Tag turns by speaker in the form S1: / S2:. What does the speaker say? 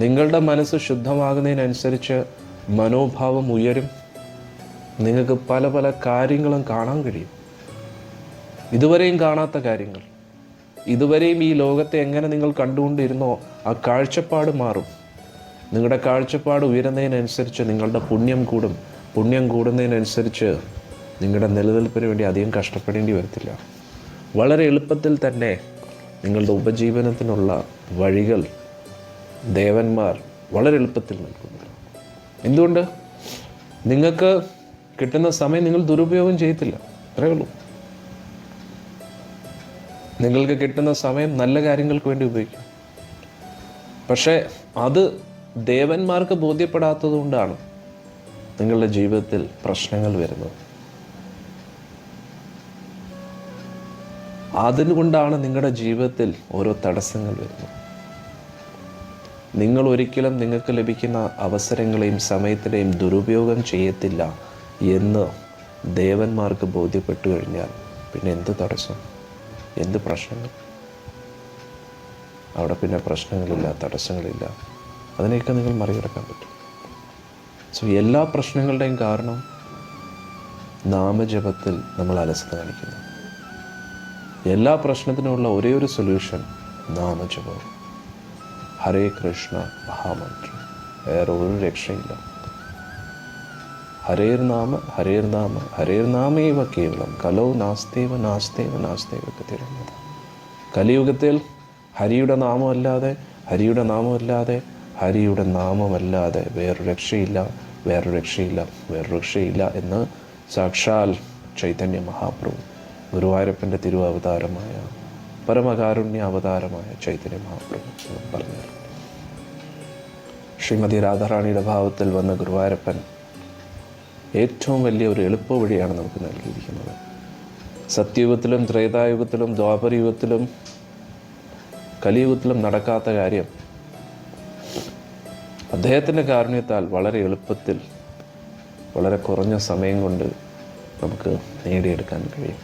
S1: നിങ്ങളുടെ മനസ്സ് ശുദ്ധമാകുന്നതിനനുസരിച്ച് മനോഭാവം ഉയരും. നിങ്ങൾക്ക് പല പല കാര്യങ്ങളും കാണാൻ കഴിയും. ഇതുവരെയും കാണാത്ത കാര്യങ്ങൾ. ഇതുവരെയും ഈ ലോകത്തെ എങ്ങനെ നിങ്ങൾ കണ്ടുകൊണ്ടിരുന്നോ ആ കാഴ്ചപ്പാട് മാറും. നിങ്ങളുടെ കാഴ്ചപ്പാട് ഉയരുന്നതിനനുസരിച്ച് നിങ്ങളുടെ പുണ്യം കൂടും. പുണ്യം കൂടുന്നതിനനുസരിച്ച് നിങ്ങളുടെ നിലനിൽപ്പിന് വേണ്ടി അധികം കഷ്ടപ്പെടേണ്ടി വരത്തില്ല. വളരെ എളുപ്പത്തിൽ തന്നെ നിങ്ങളുടെ ഉപജീവനത്തിനുള്ള വഴികൾ ദേവന്മാർ വളരെ എളുപ്പത്തിൽ നൽകുന്നു. എന്തുകൊണ്ട്? നിങ്ങൾക്ക് കിട്ടുന്ന സമയം നിങ്ങൾ ദുരുപയോഗം ചെയ്യത്തില്ല. അത്രേ ഉള്ളൂ. നിങ്ങൾക്ക് കിട്ടുന്ന സമയം നല്ല കാര്യങ്ങൾക്ക് വേണ്ടി ഉപയോഗിക്കും. പക്ഷേ അത് ദേവന്മാർക്ക് ബോധ്യപ്പെടാത്തത് കൊണ്ടാണ് നിങ്ങളുടെ ജീവിതത്തിൽ പ്രശ്നങ്ങൾ വരുന്നത്. അതിനുകൊണ്ടാണ് നിങ്ങളുടെ ജീവിതത്തിൽ ഓരോ തടസ്സങ്ങൾ വരുന്നത്. നിങ്ങൾ ഒരിക്കലും നിങ്ങൾക്ക് ലഭിക്കുന്ന അവസരങ്ങളെയും സമയത്തിനെയും ദുരുപയോഗം ചെയ്യത്തില്ല എന്ന് ദേവന്മാർക്ക് ബോധ്യപ്പെട്ടു കഴിഞ്ഞാൽ പിന്നെ എന്ത് തടസ്സം? എന്ത് പ്രശ്നങ്ങൾ? അവിടെ പിന്നെ പ്രശ്നങ്ങളില്ല തടസ്സങ്ങളില്ല. അതിനെയൊക്കെ നിങ്ങൾ മറികടക്കാൻ പറ്റും. സോ എല്ലാ പ്രശ്നങ്ങളുടെയും കാരണം നാമജപത്തിൽ നമ്മൾ അലസത കാണിക്കുന്നു. എല്ലാ പ്രശ്നത്തിനുമുള്ള ഒരേ ഒരു സൊല്യൂഷൻ നാമജപം ഹരേ കൃഷ്ണ മഹാമന്ത്രം. വേറെ ഒരു രക്ഷയില്ല. ഹരേർ നാമ ഹരേർ നാമ ഹരേർ നാമേവ കേവലം. കലോ നാസ്തേവ നാസ്തേവ നാസ്തേവ തിരുന്നത് കലിയുഗത്തിൽ ഹരിയുടെ നാമമല്ലാതെ ഹരിയുടെ നാമമല്ലാതെ ഹരിയുടെ നാമമല്ലാതെ വേറൊരു രക്ഷയില്ല വേറൊരു രക്ഷയില്ല വേറൊരു രക്ഷയില്ല എന്ന് സാക്ഷാൽ ചൈതന്യ മഹാപ്രഭു ഗുരുവായൂരപ്പന്റെ തിരുവവതാരമായ പരമകാരുണ്യ അവതാരമായ ചൈതന്യ മഹാപ്രഭു എന്നും പറഞ്ഞു ശ്രീമതി രാധാറാണിയുടെ ഭാവത്തിൽ വന്ന ഗുരുവായൂരപ്പൻ ഏറ്റവും വലിയ ഒരു എളുപ്പ വഴിയാണ് നമുക്ക് നൽകിയിരിക്കുന്നത്. സത്യയുഗത്തിലും ത്രേതായുഗത്തിലും ദ്വാപരയുഗത്തിലും കലിയുഗത്തിലും നടക്കാത്ത കാര്യം അദ്ദേഹത്തിന്റെ കാരുണ്യത്താൽ വളരെ എളുപ്പത്തിൽ വളരെ കുറഞ്ഞ സമയം കൊണ്ട് നമുക്ക് നേടിയെടുക്കാൻ കഴിയും.